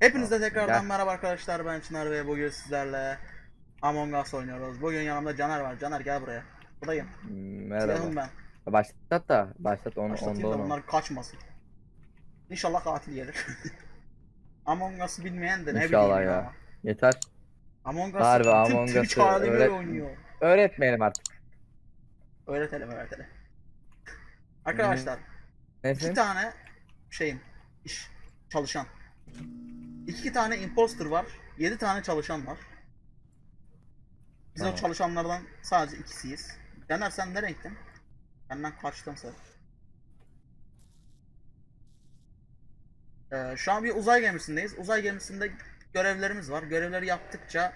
Hepinize tekrardan Gel. merhaba arkadaşlar ben Çınar ve bugün sizlerle Among Us oynuyoruz. Bugün yanımda Caner var. Caner gel buraya. Buradayım. Merhaba. Silahım ben. Başlat da başlat onu Başlatayım onda da onu. kaçmasın. İnşallah katil gelir. Among Us'ı bilmeyen de ne İnşallah bileyim ya. ya. Yeter. Among Harbi Us'ı tüm Among Us'ı öğret- oynuyor. Öğretmeyelim artık. Öğretelim öğretelim. Arkadaşlar iki Nesin? tane şeyim iş çalışan. İki tane imposter var. Yedi tane çalışan var. Biz o Tamam. çalışanlardan sadece ikisiyiz. Caner sen ne renktin? Benden kaçtın sen. Ee, şu an bir uzay gemisindeyiz. Uzay gemisinde görevlerimiz var. Görevleri yaptıkça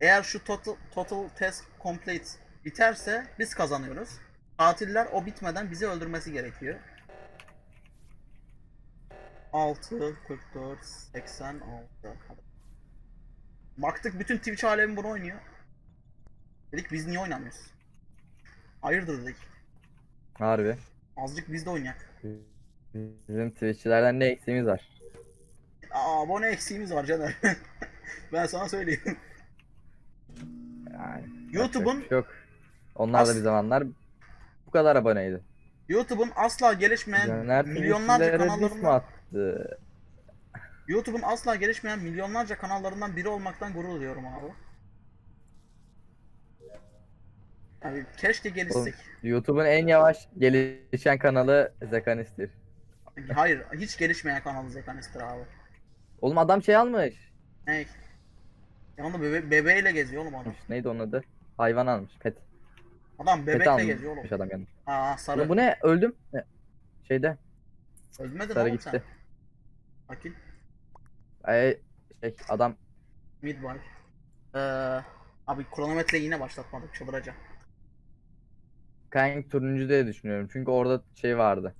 eğer şu total, total test complete biterse biz kazanıyoruz. Katiller o bitmeden bizi öldürmesi gerekiyor. 6, 44, 86. Hadi. Baktık bütün Twitch alemi bunu oynuyor. Dedik biz niye oynamıyoruz? Hayırdır dedik. Harbi. Azıcık biz de oynayak. Bizim Twitch'çilerden ne eksiğimiz var? Aa abone eksiğimiz var Caner. ben sana söyleyeyim. Yani. YouTube'un- şey yok. Onlar da As- bir zamanlar bu kadar aboneydi. YouTube'un asla gelişmeyen Caner milyonlarca Twitch'çilere attı? YouTube'un asla gelişmeyen milyonlarca kanallarından biri olmaktan gurur duyuyorum abi. Abi keşke gelişsek. YouTube'un en yavaş gelişen kanalı Zekanistir. Hayır, hiç gelişmeyen kanal Zekanistir abi. Oğlum adam şey almış. Ney? Yanında bebe bebeğiyle geziyor oğlum adam. Neydi onun adı? Hayvan almış. Pet. Adam bebekle almış geziyor oğlum. adam yani. Aa sarı. Oğlum bu ne? Öldüm. Ne? Şeyde. Ölmedin Sarı oğlum gitti. sen. Akil. Ay, şey adam Midway. Ee, abi kronometreyi yine başlatmadık çıldıracağım. Kanka turuncu diye düşünüyorum. Çünkü orada şey vardı.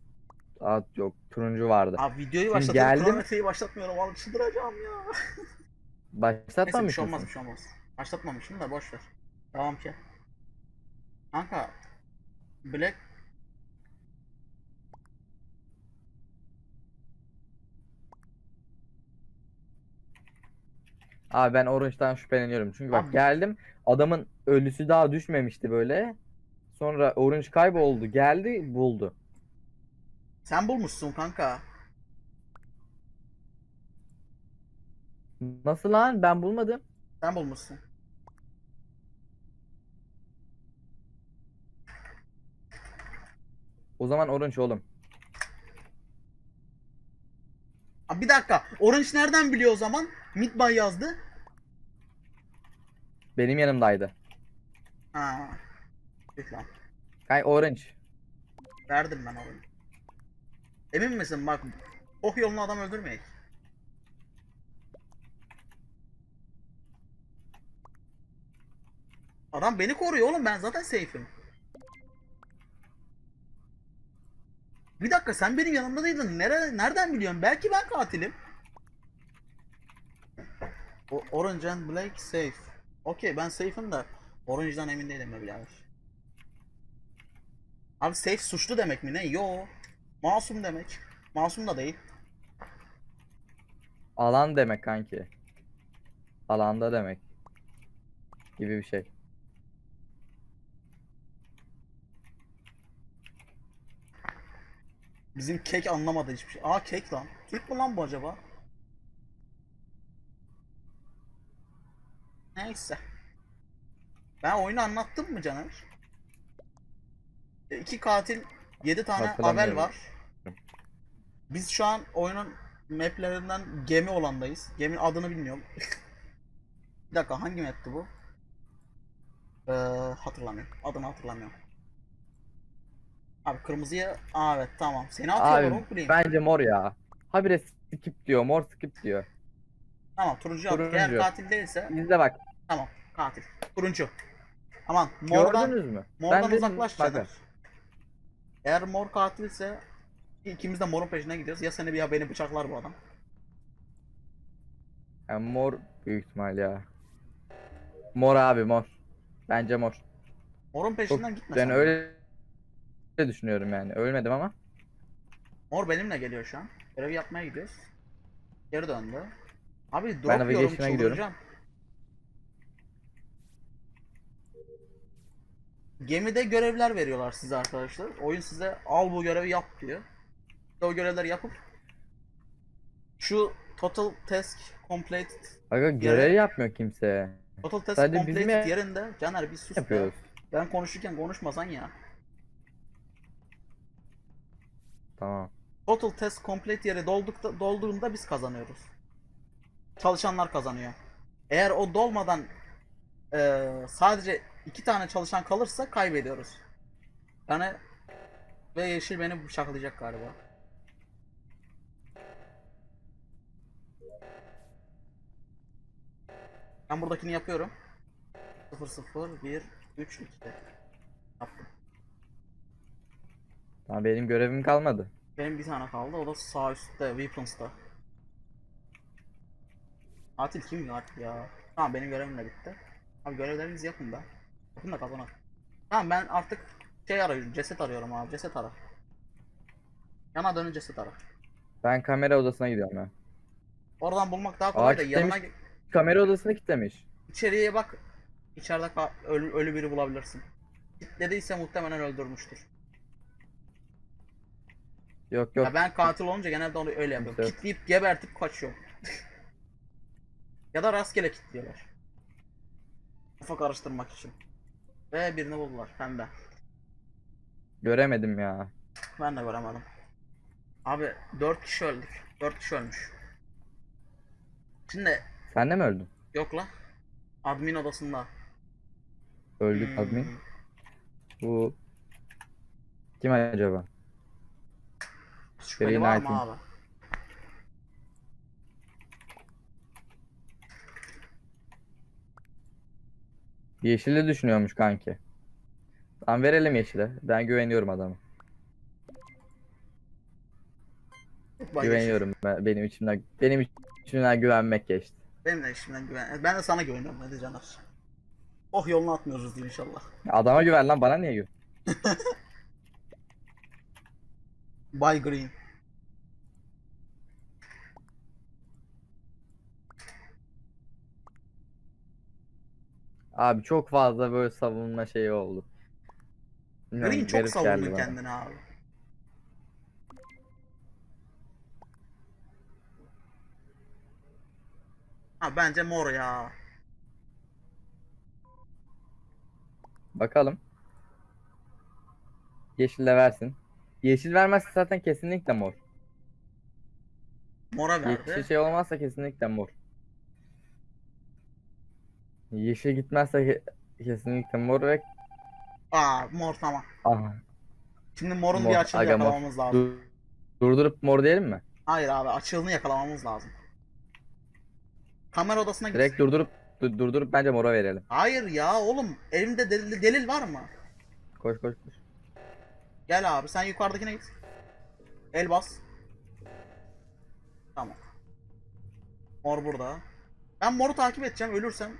Aa, yok turuncu vardı. Abi videoyu başlatıyorum geldim. kronometreyi başlatmıyorum abi çıldıracağım ya. Neyse bir şey olmaz bir şey olmaz. Başlatmamışım da boş ver. Devam ki. Kanka. Black Abi ben Orange'dan şüpheleniyorum. Çünkü bak geldim adamın ölüsü daha düşmemişti böyle. Sonra Orange kayboldu. Geldi buldu. sen bulmuşsun kanka. Nasıl lan? Ben bulmadım. Sen bulmuşsun. O zaman Orange oğlum. Abi bir dakika. Orange nereden biliyor o zaman? Midbay yazdı. Benim yanımdaydı. Ha. Lan. Kanka Orange. Verdim ben onu. Emin misin bak. Oh yolunu adam öldürmeyek. Adam beni koruyor oğlum ben zaten safe'im. Bir dakika sen benim yanımda değildin. Nere, nereden biliyorsun? Belki ben katilim. O, Orange and Blake safe. Okey ben safe'im da Orange'dan emin değilim be birader. Abi safe suçlu demek mi ne? Yo. Masum demek. Masum da değil. Alan demek kanki. Alanda demek. Gibi bir şey. Bizim kek anlamadı hiçbir şey. Aa kek lan. Türk mü lan bu acaba? Neyse. Ben oyunu anlattım mı Caner? E, İki katil, yedi tane Hatırlamıyorum. Avel var. Biz şu an oyunun maplerinden gemi olandayız. Geminin adını bilmiyorum. Bir dakika hangi map'ti bu? Ee, hatırlamıyorum. Adını hatırlamıyorum. Abi kırmızıya... Aa evet tamam. Seni atıyorlar Abi oğlum bence mor ya. Habire skip diyor. Mor skip diyor. Tamam turuncu attık. Eğer Turuncu. katil değilse İzle bak. Tamam katil. Turuncu. Aman mordan, Gördünüz mü? mordan dedim, uzaklaş bakın. Caner. Eğer mor katilse ikimiz de morun peşine gidiyoruz. Ya seni ya beni bıçaklar bu adam. Yani mor büyük ihtimal ya. Mor abi mor. Bence mor. Morun Çok, peşinden gitme ben sen. öyle öyle düşünüyorum yani. Ölmedim ama. Mor benimle geliyor şu an. Görev yapmaya gidiyoruz. Geri döndü. Abi drop Ben gidiyorum. çıldıracağım. Gemide görevler veriyorlar size arkadaşlar. Oyun size al bu görevi yap diyor. O görevleri yapıp şu total task complete Aga görev yapmıyor kimse. total task Sadece complete yerinde Caner bir sus be. Yapıyoruz. Ben konuşurken konuşmasan ya. Tamam. Total test complete yeri doldukta, dolduğunda biz kazanıyoruz. Çalışanlar kazanıyor. Eğer o dolmadan eee, sadece iki tane çalışan kalırsa kaybediyoruz. Yani ve Yeşil beni bıçaklayacak galiba. Ben buradakini yapıyorum. 0 0 1 3 2 Yaptım. Tamam benim görevim kalmadı. Benim bir tane kaldı. O da sağ üstte, Weapons'ta. Katil kim ya? Tamam benim görevim de bitti. Abi görevlerinizi yapın da. Yapın da kazanak. Tamam ben artık şey arıyorum, ceset arıyorum abi. Ceset ara. Yana dönün ceset ara. Ben kamera odasına gidiyorum ya. Oradan bulmak daha kolay Aa, da yanına kilitlemiş. Kamera odasını kilitlemiş. içeriye bak. İçeride ölü, ölü biri bulabilirsin. Kilitlediyse muhtemelen öldürmüştür. Yok yok. Ya ben katil olunca genelde onu öyle yapıyorum. Kitleyip gebertip kaçıyorum. ya da rastgele kilitliyorlar. Kafa karıştırmak için. Ve birini buldular. Pembe. Göremedim ya. Ben de göremedim. Abi 4 kişi öldük. 4 kişi ölmüş. Şimdi Sen de mi öldün? yok la. Admin odasında. Öldük Hmm, admin. Bu kim acaba? Şüpheli Green var mı item. abi? Yeşili düşünüyormuş kanki. Tamam verelim yeşile. Ben güveniyorum adama. Bak, Güveniyorum. Ben, benim içimden benim içimden güvenmek geçti. Benim de işimden güven. Ben de sana güveniyorum hadi Caner. Oh yolunu atmıyoruz diye inşallah. Adama güven lan bana niye güven? Bay Green. Abi çok fazla böyle savunma şeyi oldu. Bilmiyorum, Green çok garip geldi savundu bana. kendini abi. Ha bence mor ya. Bakalım. Yeşil de versin. Yeşil vermezse zaten kesinlikle mor. Mora Yeşil verdi. şey olmazsa kesinlikle mor. Yeşil gitmezse ke- kesinlikle mor ve Aa mor tamam. aha. Şimdi morun Mor, bir açığını aga mor. yakalamamız lazım. Dur- durdurup mor diyelim mi? Hayır abi açığını yakalamamız lazım. Kamera odasına git. Direkt durdurup du- durdurup bence mora verelim. Hayır ya oğlum elimde delil, delil var mı? Koş koş koş. Gel abi sen yukarıdakine git. El bas. Tamam. Mor burada. Ben moru takip edeceğim. Ölürsem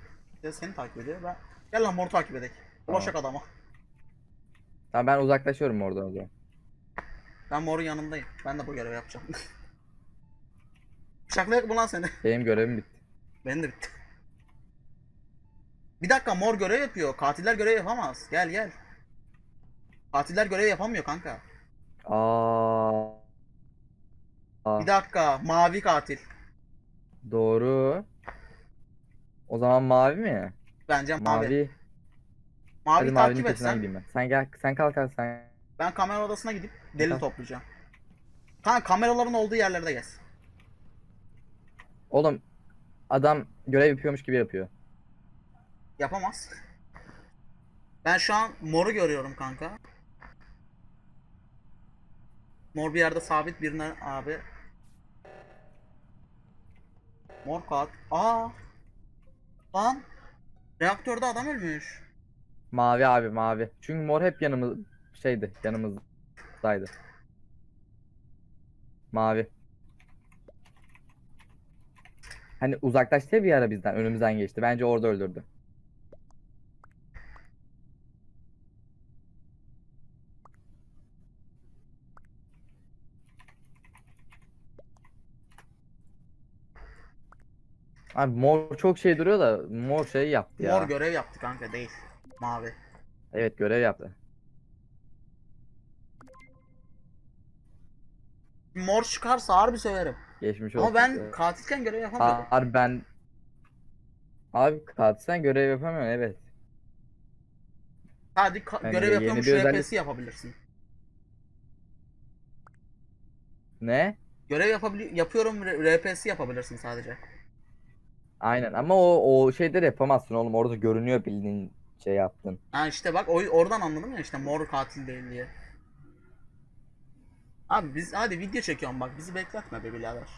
de seni takip ediyor. Ben... Gel lan moru takip edek. Ulaşak adama. Tamam ben uzaklaşıyorum oradan o zaman. Ben morun yanındayım. Ben de bu görevi yapacağım. Bıçaklayak mı lan seni? Benim görevim bitti. Benim de bitti. Bir dakika mor görev yapıyor. Katiller görev yapamaz. Gel gel. Katiller görev yapamıyor kanka. Aa. Aa, Bir dakika mavi katil. doğru. O zaman mavi mi? Bence mavi. Mavi. Mavi, Hadi mavinin takip peşinden etsen gideyim ben. Sen gel sen kalk al sen. ben kamera odasına gidip delil Tamam. toplayacağım. Kanka kameraların olduğu yerlerde gez. Oğlum adam görev yapıyormuş gibi yapıyor. Yapamaz. Ben şu an moru görüyorum kanka. Mor bir yerde sabit birine abi. Mor kat. Aa. Lan. Reaktörde adam ölmüş. Mavi abi mavi. Çünkü mor hep yanımız şeydi yanımızdaydı. Mavi. Hani uzaklaştı ya bir ara bizden önümüzden geçti. Bence orada öldürdü. Abi mor çok şey duruyor da mor şey yaptı ya. Mor görev yaptı kanka değil. Mavi. Evet görev yaptı. Mor çıkarsa harbi severim. Geçmiş olsun. Ama ben katilken görev yapamıyorum. Abi ben Abi katil sen görev yapamıyorsun evet. Hadi Yani görev yapıyormuş bir özellik- RP'si yapabilirsin. Ne? Görev yapabili yapıyorum RP'si yapabilirsin sadece. Aynen ama o o şeyleri yapamazsın oğlum orada görünüyor bildiğin şey yaptın. Ha işte bak o oradan anladım ya işte mor katil değil diye. Abi biz hadi video çekiyorum bak bizi bekletme be birader.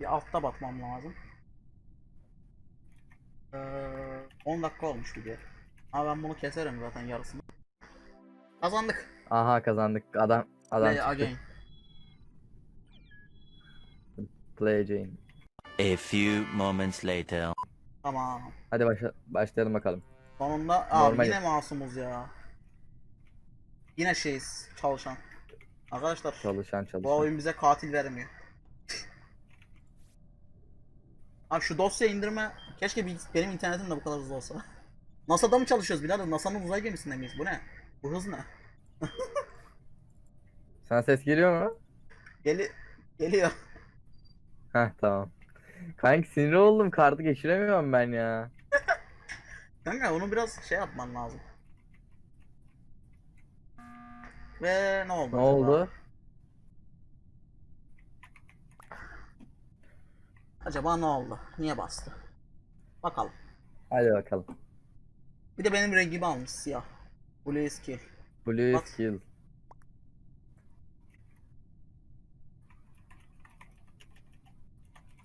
Bir altta batmam lazım. Ee, 10 dakika olmuş video. Ama ben bunu keserim zaten yarısını. Kazandık. Aha kazandık. Adam adam Play çıktı. again. Jane. A few moments later. Tamam. Hadi başla başlayalım bakalım. Sonunda abi Normal. yine masumuz ya. Yine şeyiz çalışan. Arkadaşlar Çalışan bu çalışan. oyun bize katil vermiyor. Abi şu dosya indirme keşke bir- benim internetim de bu kadar hızlı olsa. NASA'da mı çalışıyoruz birader? NASA'nın uzay gemisinde miyiz? Bu ne? Bu hız ne? Sana ses geliyor mu? Geli geliyor. Heh tamam. Kanki sinir oldum. Kartı geçiremiyorum ben ya. Kanka onu biraz şey yapman lazım. Ve ne oldu Ne acaba? oldu? Acaba ne oldu? Niye bastı? Bakalım. Hadi bakalım. Bir de benim rengimi almış siyah. Blue skill. Blue Bak. skill.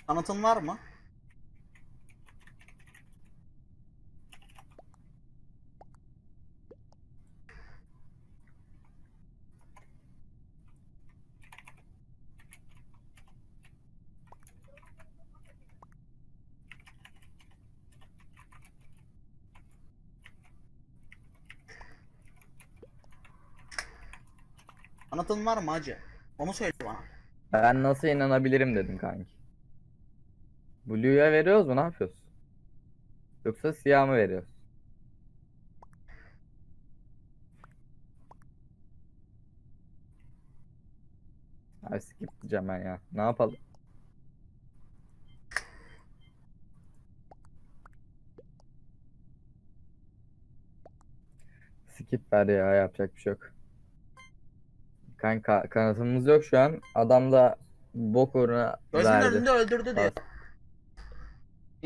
Tanıtım var mı? Tanıtım var mı hacı? Onu söyle bana. Ben nasıl inanabilirim dedim kanki. Blue'ya veriyoruz mu? Ne yapıyoruz? Yoksa siyah mı veriyoruz? Abi skip diyeceğim ben ya. Ne yapalım? Skip ver ya yapacak bir şey yok. Kanka kanıtımız yok şu an. Adam da bok uğruna Gözümün verdi. önünde öldürdü diye.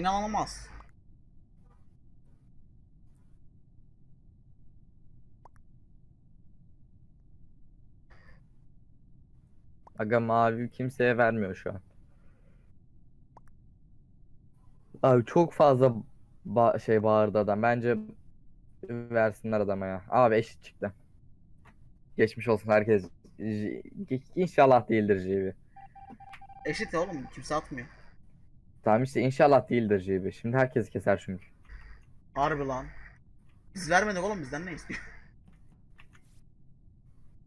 İnanılmaz. Aga mavi kimseye vermiyor şu an. Abi çok fazla ba- şey bağırdı adam. Bence versinler adama ya. Abi eşit çıktı. Geçmiş olsun herkes. İnşallah değildir JB. Eşit ya oğlum kimse atmıyor. Tamam işte inşallah değildir JB. Şimdi herkes keser çünkü. Harbi lan. Biz vermedik oğlum bizden ne istiyor?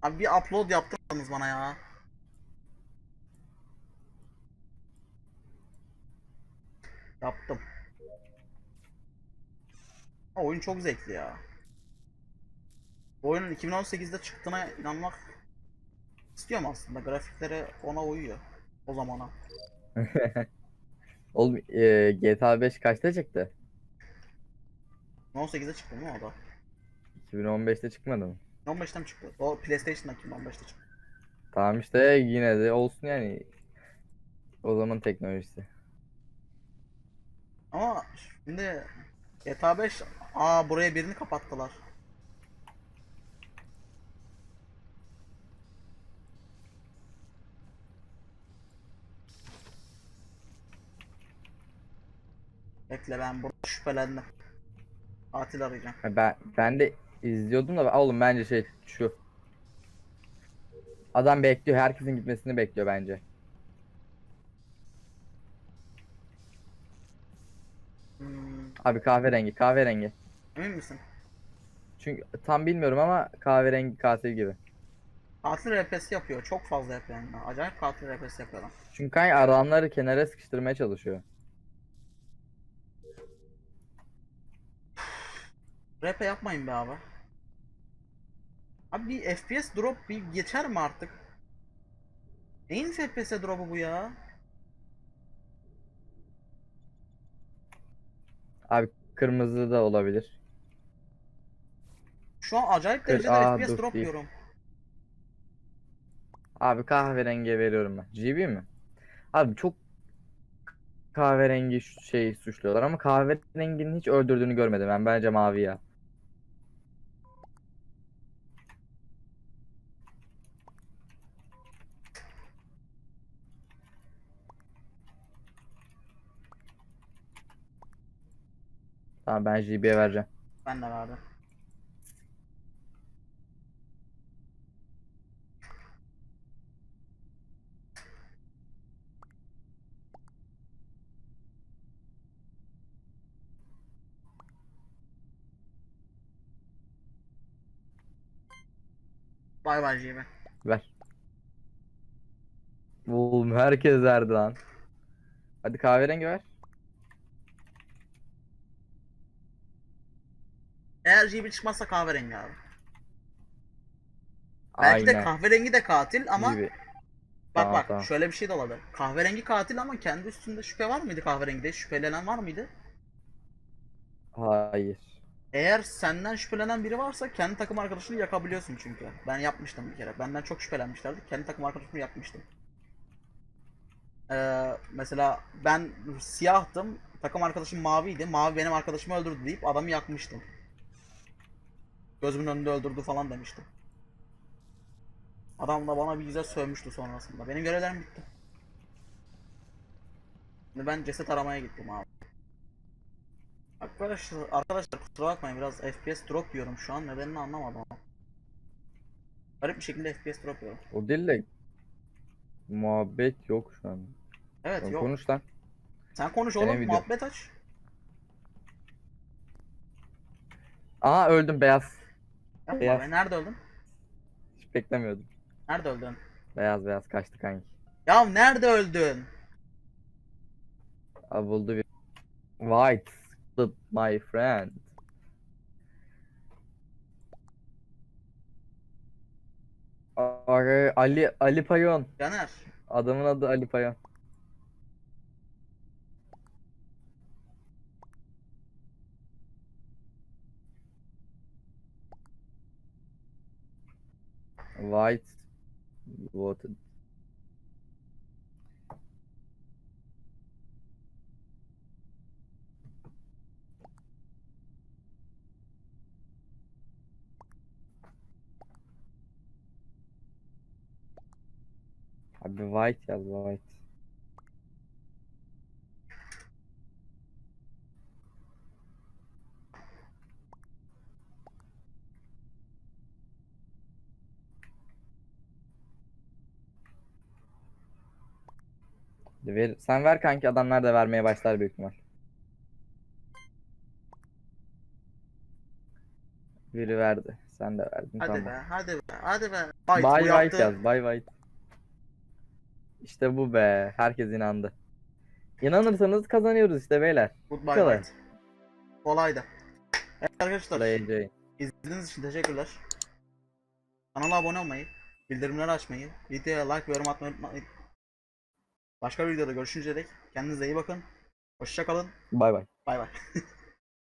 Abi bir upload yaptırdınız bana ya. Yaptım. Ha, oyun çok zevkli ya. Bu oyunun 2018'de çıktığına inanmak istiyorum aslında. Grafikleri ona uyuyor. O zamana. Oğlum e, GTA 5 kaçta çıktı? 18'de çıktı mı o da? 2015'te çıkmadı mı? 15'ten mi çıktı? O PlayStation'da 2015'te çıktı. Tamam işte yine de olsun yani. O zaman teknolojisi. Ama şimdi GTA 5 aa buraya birini kapattılar. Bekle ben burada şüphelendim. Katil arayacağım. Ben ben de izliyordum da oğlum bence şey şu. Adam bekliyor. Herkesin gitmesini bekliyor bence. Hmm, Abi kahverengi, kahverengi. emin misin? Çünkü tam bilmiyorum ama kahverengi katil gibi. Katil RPS yapıyor. Çok fazla yapıyor. Acayip katil RPS yapıyor adam. Çünkü kanka adamları kenara sıkıştırmaya çalışıyor. RP yapmayın be abi. Abi bir FPS drop bir geçer mi artık? Neyin FPS drop'u bu ya? Abi kırmızı da olabilir. Şu an acayip derecede Aa, FPS dur, drop değil. yiyorum. Abi kahverengi veriyorum ben. GB mi? Abi çok kahverengi şey suçluyorlar ama kahverenginin hiç öldürdüğünü görmedim ben. Bence mavi ya. Tamam ben JB'ye vereceğim. Ben de verdim. Bay bay GB. Ver. Oğlum herkes verdi lan. Hadi kahverengi ver. Eğer GB çıkmazsa kahverengi abi. Belki de Aynen. kahverengi de katil ama GB. bak Tamam, bak tamam. şöyle bir şey de olabilir. Kahverengi katil ama kendi üstünde şüphe var mıydı kahverengide? Şüphelenen var mıydı? Hayır. Eğer senden şüphelenen biri varsa kendi takım arkadaşını yakabiliyorsun çünkü. Ben yapmıştım bir kere. Benden çok şüphelenmişlerdi. Kendi takım arkadaşımı yakmıştım. Ee, mesela ben siyahtım. Takım arkadaşım maviydi. Mavi benim arkadaşımı öldürdü deyip adamı yakmıştım. Gözümün önünde öldürdü falan demiştim. Adam da bana bir güzel sövmüştü sonrasında. Benim görevlerim bitti. Ben ceset aramaya gittim abi. Arkadaşlar, arkadaşlar kusura bakmayın biraz FPS drop yiyorum şu an nedenini anlamadım ama. Garip bir şekilde FPS drop yiyorum. O değil de muhabbet yok şu an. Evet Sen yok. Konuş lan. Sen konuş oğlum video. muhabbet aç. Aa öldüm beyaz. Yapma Beyaz. be nerede öldün? Hiç beklemiyordum. Nerede öldün? Beyaz beyaz kaçtı kanki. Ya nerede öldün? Aa, buldu bir. White. split My friend. Aa, Ali Ali Payon. Caner. Adamın adı Ali Payon. White voted. Abi white Ver, sen ver kanki adamlar da vermeye başlar büyük ihtimal. Biri verdi. Sen de verdin. Hadi tamam. be hadi be hadi be. Fight, Bye bye yaptı. yaz. Bye bye. İşte bu be. Herkes inandı. İnanırsanız kazanıyoruz işte beyler. Goodbye fight. Kolaydı. Evet arkadaşlar Play izlediğiniz için teşekkürler. Kanala abone olmayı, bildirimleri açmayı, videoya like ve yorum atmayı unutmayın. Başka bir videoda görüşünceye dek kendinize iyi bakın. Hoşça kalın. Bay bay. Bay bay.